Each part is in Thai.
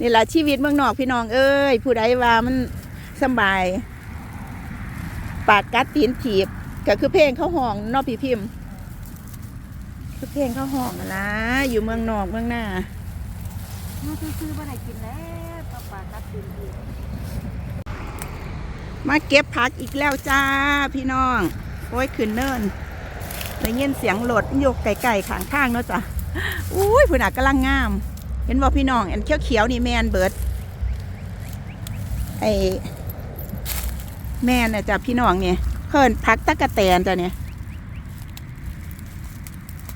นี่แหละชีวิตเมืองนอกพี่น้องเอ้ย ผู้ใดว่ามันสำบาย ปากกัดตีนถีบก็คือเพลงเข้าห้องเนอกพี่พิมพ์ คือเพลงเข้าห้องนั่นนะอยู่เมืองนอกเมืองหน้ามาซื้อๆบ่ได้กินแล้วปลาปลากัดกินอีกมาเก็บผักอีกแล้วจ้าพี่น้อง โอ้ยขึ้นเนินได้ยินเสียงรถยกไก่ๆข้างข้างๆเนาะจ้ะอุ้ยผู้หนักกำลังงามเห็นบ่พี่น้องอันเขียวๆนี่แมนเบิดไอแม่น่ะจ้ะพี่น้องเนี่ยเพิ่นพักตะกะแตนจ้ะเนี่ย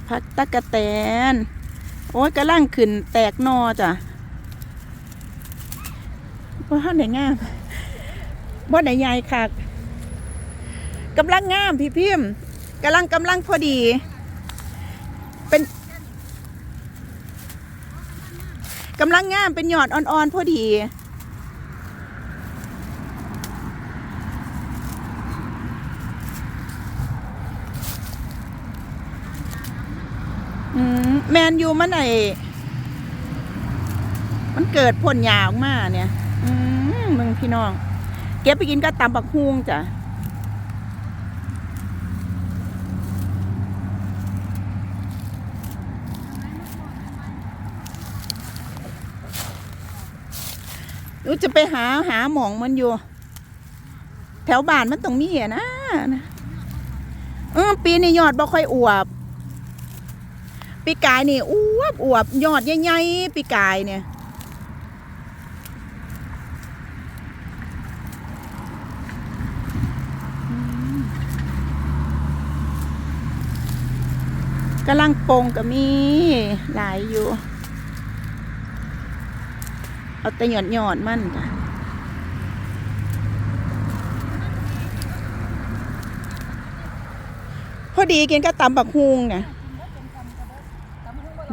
พักตะกะแตน โอ้ยกำลังขึ้นแตกนอจ้ะว่าได้งามบ่ได้ใหญ่ค่ะกำลังงามพี่พิมพ์กำลังกำลังพอดี เป็น กำลังงามเป็นหยอดอ่อนๆพอดี แมนยูมันไอมันเกิดผลยาออกมาเนี่ย อืมมึงพี่น้อง เก็บไปกินก็ตำบักฮุงจ้ะ รู้จะไปหาหาหมองมันอยู่ แถวบ้านมันต้องมีอะนะนะเออปีนี้ยอดบ่ค่อยอวบ ปีกายนี่อวบอวบยอดใหญ่ๆปีกายเนี่ยกำลังปงก็มีหลายอยู่ เอาแต่หยอดหยอดมันจ้ะพอดีกินก็ตำบักฮุงเนี่ย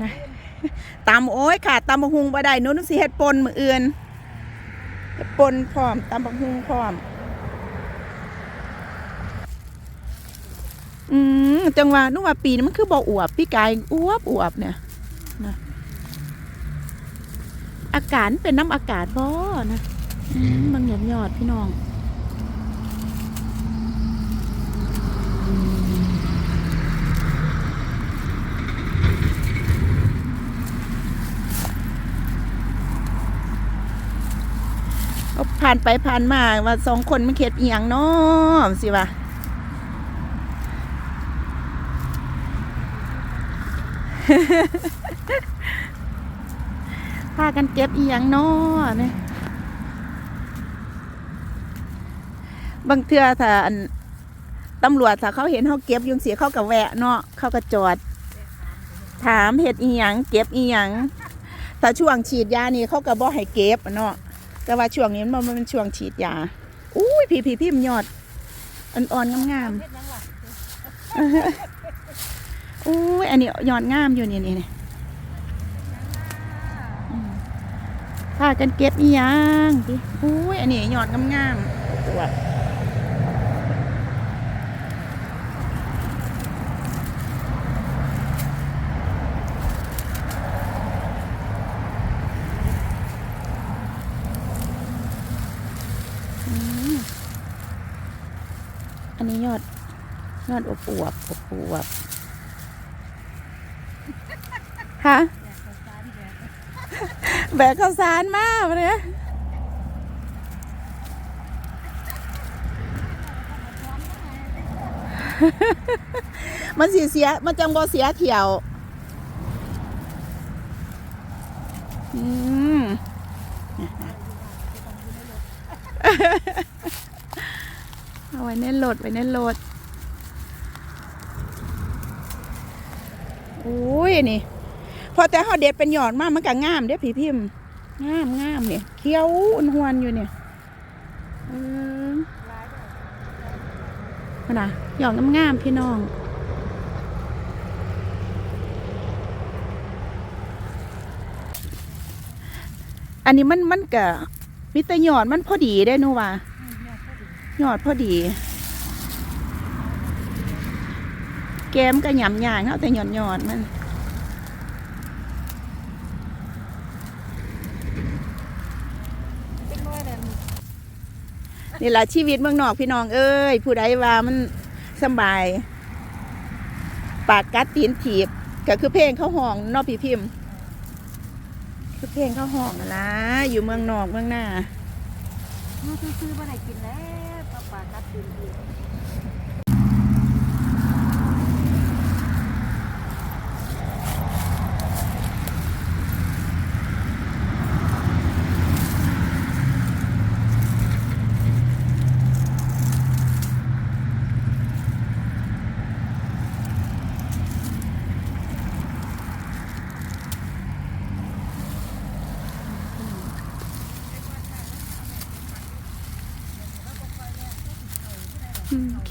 นะตำโอ้ยค่ะตำบักฮุงบ่ได้นู้นสิเฮ็ดปนมืออื่นเฮ็ดปนพร้อมตำบักฮุงพร้อม อืมจังหวะนึกว่าปีนี้มันคือบ่อวบพี่กายอวบอวบเนี่ยนะ อากาศเป็นน้ำอากาศบ่นะอืมมันหยดหยอดพี่น้องผ่านไปผ่านมาว่าสองคนมันเข็ดอียงเนาะสิวะ พากันเก็บอีหยังน้อเนี่ยบางเทือถ้าตำรวจถ้าเขาเห็นเขาเก็บยุงเสียเขากับแวะเนาะเขาก็จอด ถามเห็ดอีหยังเก็บอีหยังถ้าช่วงฉีดยานี่เขาก็บ่ให้เก็บเนาะแต่ว่าช่วงนี้มันมันเป็นช่วงฉีดยาอุ้ยพี่พี่พิมพ์ยอดอ่อนๆงามๆอุ้ยอันนี้ยอดงามอยู่นี่นี่นี่ พา กันเก็บอีหยังดิอุ้ยอันนี้หยอดงามๆตัวอืมอันนี้ยอดยอดอบอวบอบอวบฮะ แบกข้าวสารมาวันนี้มันเสียเสีย มันจังบ่เสียเที่ยว อืมเอาไว้ในรถไว้ในรถโอ้ยนี่ พอแต่เขาเด็ดเป็นหยอดมากมันก็งามเด้ผีพิมพ์งามงามเนี่ยเขี้ยวอุ่นหวนอยู่เนี่ยเออนาดหยอดงามๆพี่น้องอันนี้มันมันกะมีแต่หยอดมันพอดีได้นูว่าหยอดพอดี แก้มก็หยำหยางเอาแต่หยอดหยอดมัน นี่แหละชีวิตเมืองนอกพี่น้องเอ้ยผู้ใดว่ามันสบาย ปากกัดตีนถีบก็คือเพลงเข้าห้องนอกพี่พิมพ์ คือเพลงเข้าห้องนะอยู่เมืองนอกเมืองหน้าอยู่ซื่อๆบ่ได้กินแล้วปลาปลากัดตีนถีบ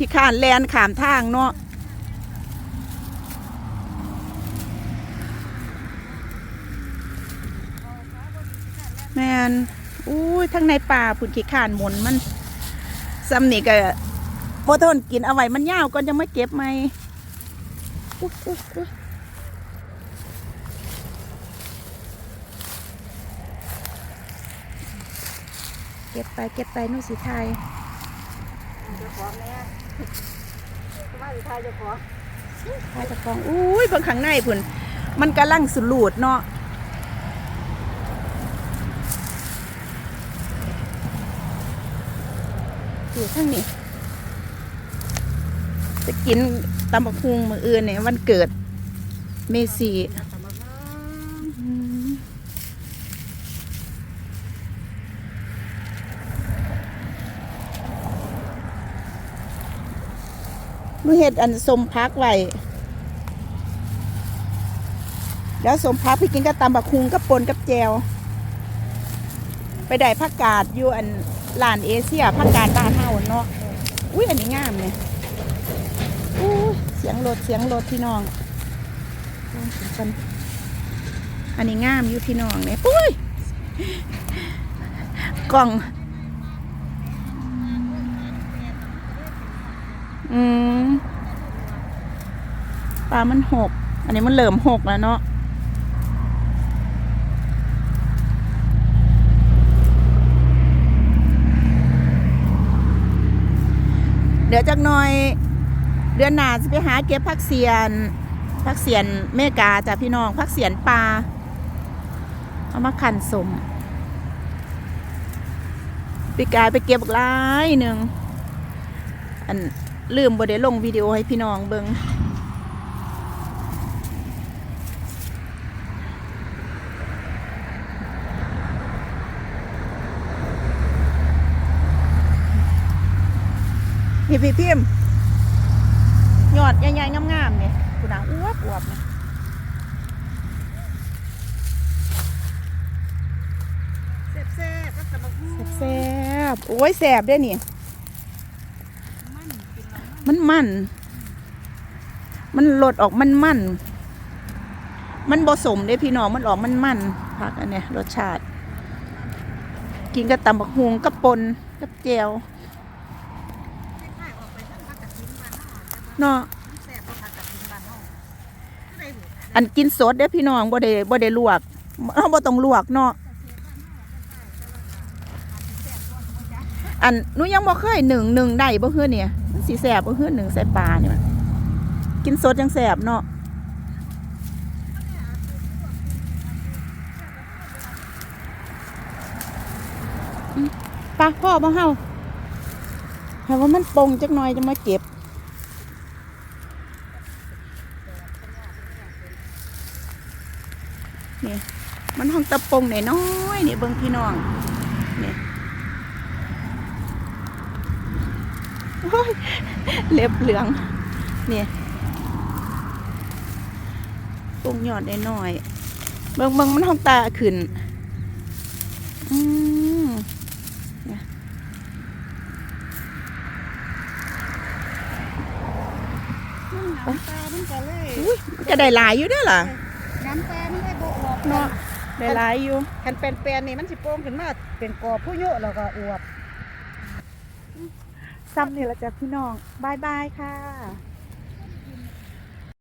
ขี้ขานแลนขามทางเนาะแมนอุ้ยทั้งในป่าผุนขี้ขานหมนมันซ้ำนี่ก็พอทนกินเอาไว้มันยาวก่อนจะมาเก็บไหมอุ๊ยอุ๊ยอุ๊ยเก็บไปเก็บไปนู่นสิไทย เจ้าของแม่มาสิทายจ้าของปลาตะกองอุ้ยบางข้างในพุ่นมันกำลังสุดลูดเนาะอยู่ข้างนี้ จะกินตำบักฮุงมืออื่นเนี่ยวันเกิดเมซี ตำบักหุ่ง อืม มือเห็ดอันสมพักไว้แล้วสมพักพี่กินกับตำบักคุงกับปนกับแจว ไปได้ผักกาดอยู่อันลานเอเชียผักกาดบ้านเฮาเนาะอุ้ยอันนี้งามเลยอู้เสียงรถเสียงรถพี่น้องอันอันนี้งามอยู่พี่น้องเนี่ยปุ้ยกล่อง อืมปลามันหก อันนี้มันเหลิมหกแล้วเนาะเดี๋ยวจักหน่อย เดือนหน้าจะไปหาเก็บผักเสียนผักเสียนเมกาจ้ะพี่น้องผักเสียนปลาเอามาขันสมปีกายไปเก็บบักหลายหนึ่งอัน ลืมบ่ได้ลงวิดีโอให้พี่น้องเบิงนี่พี่พิมพ์ยอดใหญ่ๆงามๆเนี่ยคุณนางอ้วบอวบเนี่ยแซ่บๆกับตำบักหุ่งแซ่บๆโอ้ยแซ่บได้อนี่มัน กินแล้วมันมัน มันลดออกมันมัน มันผสมได้พี่น้องมันออกมันมันผักอันเนี้ยรสชาติ กินกับตำบักฮวงกับปนกับแจวคล้ายๆออกไปทางผักกะทินบ้านเฮาแต่ว่าเนาะมันแซ่บกว่าผักกะทินบ้านเฮาผู้ใดหูอันกินสดได้อพี่น้องบ่ได้บ่ได้ลวกเราบ่ต้องลวกเนาะอันหนูยังบ่เคยหนึ่งหนึ่งได้บ่เฮือเนี่ยมัน สิแสบบ่เฮือหนึ่งใส่ปลาเนี่ยกินสดยังแสบเนาะอืมไปพ่อบ่เฮาให้ว่ามันปงจักหน่อยจะมาเก็บนี่มันห้องตะปงหน่อยน้อยนี่เบิ่งพี่น้องนี่ โอ้ย เล็บเหลือง เนี่ยปงยอดได้หน่อยๆเบิ่งเบิ่งมันห้องตาขึ้น อืมเนี่ยน้ำตามันก็เลยอุ้ยมันก็ได้หลายอยู่เด้อล่ะน้ำตามันได้บ่ออกเนาะ ได้หลายอยู่คันเป็นแปลนนี่มันสิโป่งขึ้นมาเป็นกอผู้โยะแล้วก็อวบ ซ้ำนี่ละจ้ะพี่น้องบายบายค่ะ